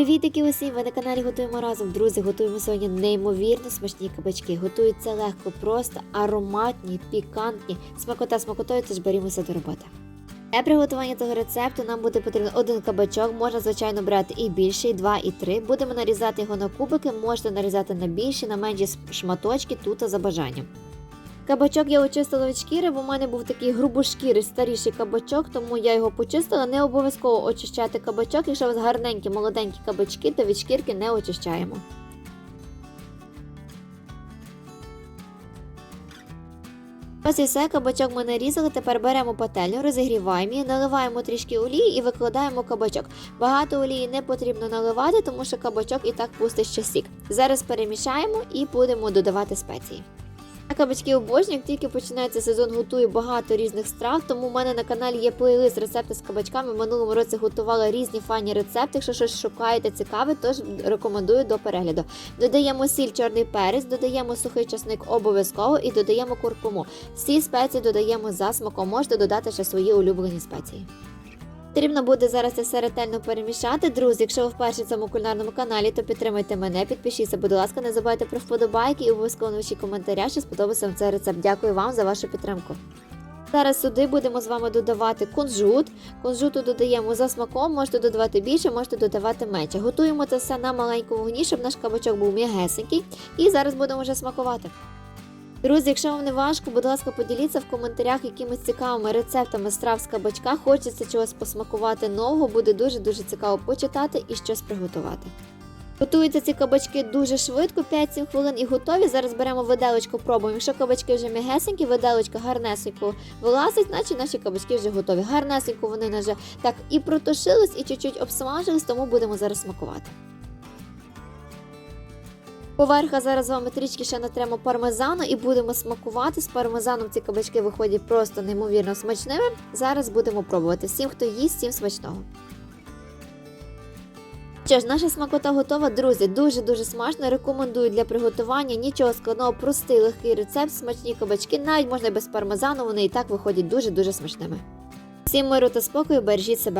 Привітики усім! Ви на каналі Готуємо разом. Друзі, готуємо сьогодні неймовірно смачні кабачки. Готуються легко, просто, ароматні, пікантні. Смакота смакотою, тож берімося до роботи. Для приготування цього рецепту нам буде потрібен один кабачок, можна, звичайно, брати і більший, два і три. Будемо нарізати його на кубики, можете нарізати на більші, на менші шматочки, тут за бажанням. Кабачок я очистила від шкіри, бо в мене був такий грубошкірий старіший кабачок, тому я його почистила. Не обов'язково очищати кабачок. Якщо у вас гарненькі молоденькі кабачки, то від шкірки не очищаємо. Ось і все, кабачок ми нарізали. Тепер беремо пательню, розігріваємо її, наливаємо трішки олії і викладаємо кабачок. Багато олії не потрібно наливати, тому що кабачок і так пустить ще сік. Зараз перемішаємо і будемо додавати спеції. Я кабачки обожнюю, тільки починається сезон, готую багато різних страв, тому в мене на каналі є плейлист рецепти з кабачками. В минулому році готувала різні файні рецепти. Якщо щось шукаєте цікаве, тож рекомендую до перегляду. Додаємо сіль, чорний перець, додаємо сухий часник обов'язково і додаємо куркуму. Всі спеції додаємо за смаком. Можете додати ще свої улюблені спеції. Потрібно буде зараз це все ретельно перемішати. Друзі, якщо ви вперше в цьому кулінарному каналі, то підтримайте мене, підпишіться, будь ласка, не забувайте про вподобайки і обов'язково напишіть коментаря, що сподобався вам цей рецепт. Дякую вам за вашу підтримку. Зараз сюди будемо з вами додавати кунжут. Кунжуту додаємо за смаком, можете додавати більше, можете додавати менше. Готуємо це все на маленькому вогні, щоб наш кабачок був м'ягесенький. І зараз будемо вже смакувати. Друзі, якщо вам не важко, будь ласка, поділіться в коментарях якимись цікавими рецептами страв з кабачка. Хочеться чогось посмакувати нового, буде дуже-дуже цікаво почитати і щось приготувати. Готуються ці кабачки дуже швидко, 5-7 хвилин і готові. Зараз беремо виделочку, пробуємо. Якщо кабачки вже м'ягесенькі, виделочка гарнесенько вилазить, значить наші кабачки вже готові. Гарнесенько вони вже так і протушились, і чуть-чуть обсмажились, тому будемо зараз смакувати. Поверха зараз з вами трішки ще натремо пармезану і будемо смакувати. З пармезаном ці кабачки виходять просто неймовірно смачними. Зараз будемо пробувати. Всім, хто їсть, всім смачного. Що ж, наша смакота готова, друзі. Дуже-дуже смачно. Рекомендую для приготування. Нічого складного, простий легкий рецепт, смачні кабачки, навіть можна без пармезану, вони і так виходять дуже-дуже смачними. Всім миру та спокою, бережіть себе.